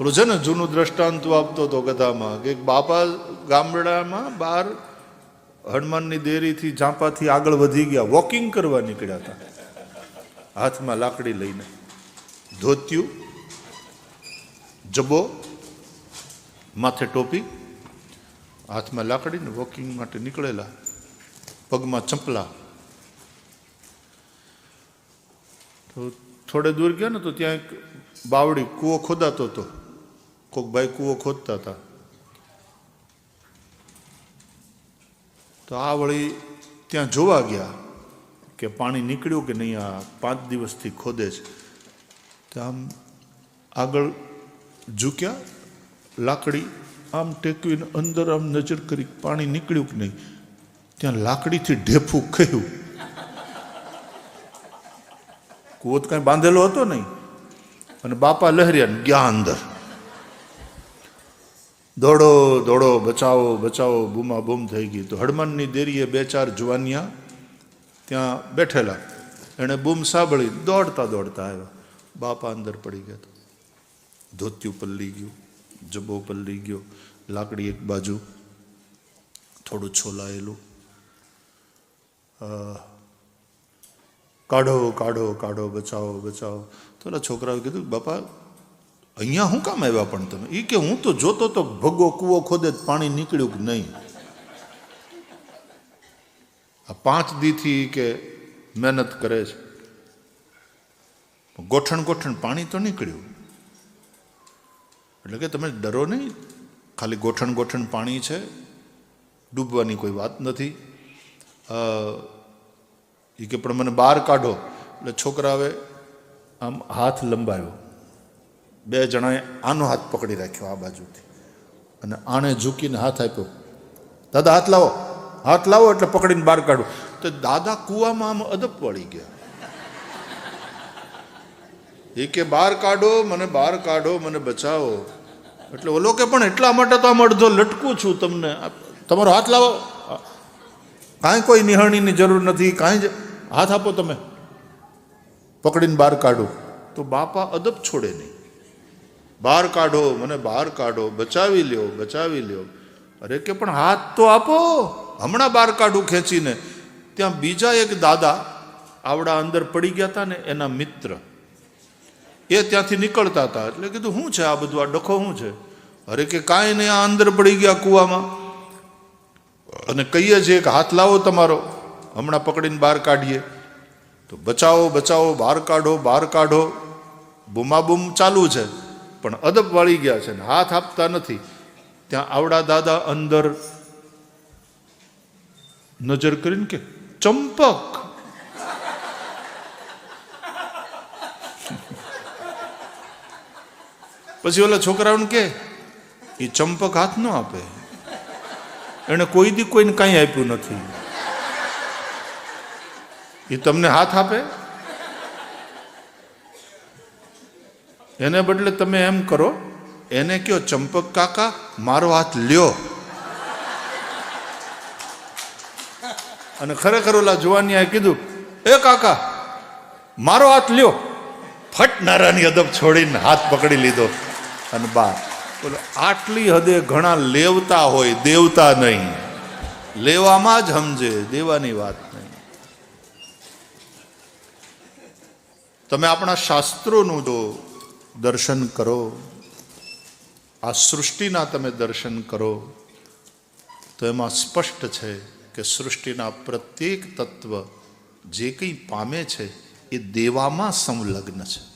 પેલું છે ને, જૂનું દ્રષ્ટાંત આપતો હતો કથામાં કે બાપા ગામડામાં બહાર હનુમાનની દેરીથી ઝાંપાથી આગળ વધી ગયા વોકિંગ કરવા નીકળ્યા હતા. હાથમાં લાકડી લઈને. ધોત્યું જબો માથે ટોપી, હાથમાં લાકડીને વોકિંગ માટે નીકળેલા પગમાં ચંપલા. તો થોડે દૂર ગયા ને તો ત્યાં એક બાવડી કૂવો ખોદાતો હતો. કોક ભાઈ કૂવો ખોદતા હતા. તો આ વળી ત્યાં જોવા ગયા કે પાણી નીકળ્યું કે નહીં, આ પાંચ દિવસથી ખોદે છે. તો આમ આગળ ઝૂક્યા, લાકડી આમ ટેકવીને અંદર આમ નજર કરી પાણી નીકળ્યું કે નહીં. ત્યાં લાકડીથી ઢેફું ખયું. કૂવો તો કાંઈ બાંધેલો હતો નહીં. અને બાપા લહેર્યા ગયા અંદર. દોડો દોડો, બચાવો બચાવો, બૂમા બૂમ થઈ ગઈ. તો હડમનની દેરીએ બે ચાર જુવાનિયા ત્યાં બેઠેલા. એણે બૂમ સાંભળી, દોડતા દોડતા આવ્યા. બાપા અંદર પડી ગયા ધોત્યું પલ્લી ગયું જબો પલ્લી ગયો, લાકડી એક બાજુ થોડું છોલાયેલું. કાઢો કાઢો કાઢો, બચાવો બચાવો. તો છોકરાઓ કીધું, બાપા અહીંયા શું કામ આવ્યા પણ તમે? એ કે હું તો જોતો તો ભગો કૂવો ખોદે પાણી નીકળ્યું કે નહીં? આ પાંચ દીથી કે મહેનત કરે છે. ગોઠણ ગોઠણ પાણી તો નીકળ્યું. એટલે કે તમે ડરો નહીં? ખાલી ગોઠણ ગોઠણ પાણી છે. ડૂબવાની કોઈ વાત નથી. એ કે પણ મને બહાર કાઢો. એટલે છોકરાએ આમ હાથ લંબાવ્યો બે જણાએ આનો હાથ પકડી રાખ્યો આ બાજુથી. અને આણે ઝૂકીને હાથ આપ્યો. દાદા, હાથ લાવો. હાથ લાવો એટલે પકડીને બહાર કાઢો. તો દાદા કૂવામાં આમ અદપ વળી ગયા. એ કે બહાર કાઢો, મને બહાર કાઢો, મને બચાવો. એટલે ઓલો કે, પણ એટલા માટે તો આમ અડધો લટકું છું તમને. તમારો હાથ લાવો. કાંઈ કોઈ નિહળણીની જરૂર નથી. કાંઈ જ. હાથ આપો તમે. પકડીને બહાર કાઢો. તો બાપા અદબ છોડે નહીં. બહાર કાઢો, મને બહાર કાઢો, બચાવી લ્યો બચાવી લ્યો. અરે કે પણ હાથ તો આપો. હમણાં બહાર કાઢું ખેંચીને. ત્યાં બીજા એક દાદા આવડા અંદર પડી ગયા હતા ને એના મિત્ર. એ ત્યાંથી નીકળતા હતા એટલે કીધું, શું છે આ બધું? આ ડખો શું છે? અરે કે કાંઈ નહીં, આ અંદર પડી ગયા કૂવામાં. અને કહીએ છીએ કે હાથ લાવો તમારો. હમણાં પકડીને બહાર કાઢીએ. તો, બચાવો બચાવો બહાર કાઢો બહાર કાઢો. બૂમાબૂમ ચાલુ છે. પણ અદબ વાળી ગયા છે ને હાથ આપતા નથી. ત્યાં આવડા દાદા અંદર નજર કરીને કે, ચંપક. પછી ઓલા છોકરાઓને કે, એ ચંપક હાથ ન આપે. એને કોઈ દી કોઈને કાંઈ આપ્યું નથી. એ તમને હાથ આપે? એને બદલે તમે એમ કરો, એને કયો, ચંપક કાકા, મારો હાથ લ્યો. અને ખરેખર ઓલા જુવાનિયાએ કીધું, એ કાકા, મારો હાથ લ્યો. ફટનારાની અદબ છોડીને હાથ પકડી લીધો અને બા આટલી હદે ઘણા લેવતા હોય, દેવતા નહીં. લેવામાં જ સમજે, દેવાની વાત નહીં. તમે આપણા શાસ્ત્રોનું જો દર્શન કરો. આ સૃષ્ટિના તમે દર્શન કરો. તો એમાં સ્પષ્ટ છે કે સૃષ્ટિના પ્રત્યેક તત્વ જે કંઈ પામે છે એ દેવામાં સંલગ્ન છે.